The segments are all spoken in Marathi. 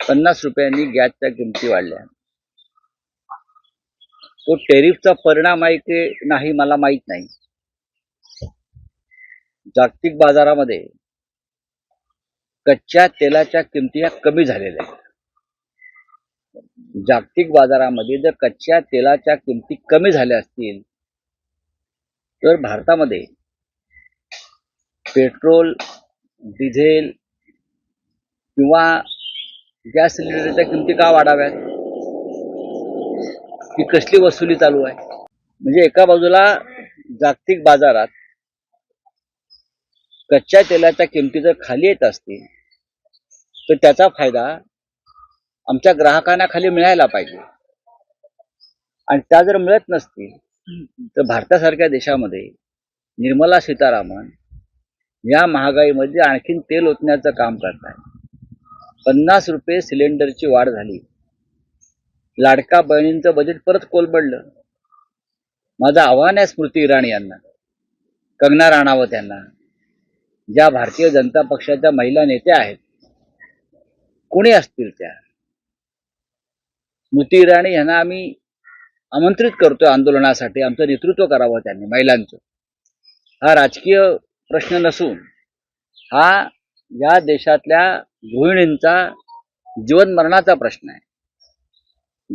पन्नास रुपयांनी गॅसच्या किमती वाढल्या. तो टेरिफचा परिणाम आहे की नाही मला माहीत नाही. जागतिक बाजारामध्ये कच्च्या तेलाच्या किमती ह्या कमी झालेल्या आहेत. जागतिक बाजारामध्ये जर कच्च्या तेलाच्या किमती कमी झाल्या असतील तर भारतामध्ये पेट्रोल डिझेल किंवा गॅस सिलेंडरच्या किमती का वाढाव्यात? ही कसली वसुली चालू आहे? म्हणजे एका बाजूला जागतिक बाजारात कच्च्या तेलाच्या किमती जर खाली येत असतील तर त्याचा फायदा आमच्या ग्राहकांना खाली मिळायला पाहिजे. आणि त्या जर मिळत नसतील तर भारतासारख्या देशामध्ये निर्मला सीतारामन या महागाईमध्ये आणखीन तेल ओतण्याचं काम करत पन्नास रुपये सिलेंडरची वाढ झाली. लाडका बहिणींचं बजेट परत कोलबडलं माझं आव्हान आहे स्मृती इराणी यांना कंगना राणावत यांना ज्या भारतीय जनता पक्षाच्या महिला नेत्या आहेत. कोणी असतील त्या? स्मृती इराणी यांना आम्ही आमंत्रित करतोय आंदोलनासाठी आमचं नेतृत्व करावं त्यांनी महिलांचं. हा राजकीय प्रश्न नसून हा या देशातल्या गृहिणींचा जीवन मरणाचा प्रश्न आहे.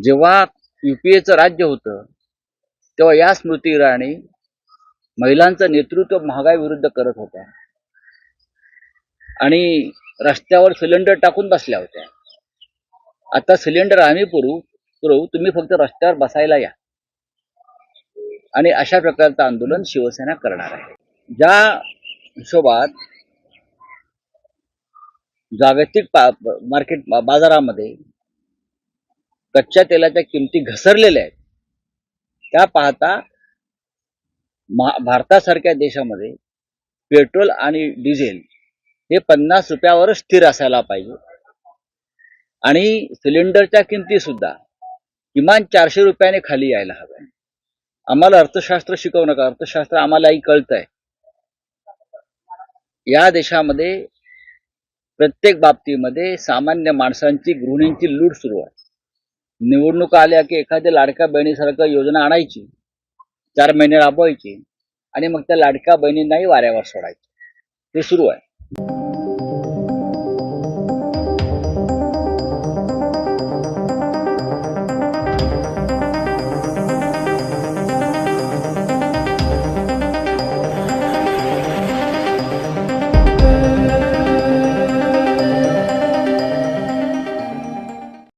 जेव्हा युपीएचं राज्य होतं तेव्हा या स्मृती इराणी महिलांचं नेतृत्व महागाई विरुद्ध करत होत्या. आणि रस्त्यावर सिलेंडर टाकून बसल्या होत्या. आता सिलेंडर आम्ही पुरू पुरवू तुम्ही फक्त रस्त्यावर बसायला या. आणि अशा प्रकारचं आंदोलन शिवसेना करणार आहे. ज्या हिशोबात जागतिक मार्केट बाजारामध्ये कच्च्या तेलाच्या किमती घसरलेल्या आहेत त्या पाहता भारतासारख्या देशामध्ये पेट्रोल आणि डिझेल हे पन्नास रुपयावर स्थिर असायला पाहिजे. आणि सिलेंडरच्या किमती सुद्धा किमान चारशे रुपयाने खाली यायला हव्या. आम्हाला अर्थशास्त्र शिकवू नका अर्थशास्त्र आम्हालाही कळतंय. या देशामध्ये प्रत्येक बाबतीमध्ये सामान्य माणसांची गृहिणींची लूट सुरू आहे. निवडणुका आल्या की एखाद्या लाडक्या बहिणीसारखं योजना आणायची चार महिने राबवायची आणि मग त्या लाडक्या बहिणींनाही वाऱ्यावर सोडायची. हे सुरू आहे.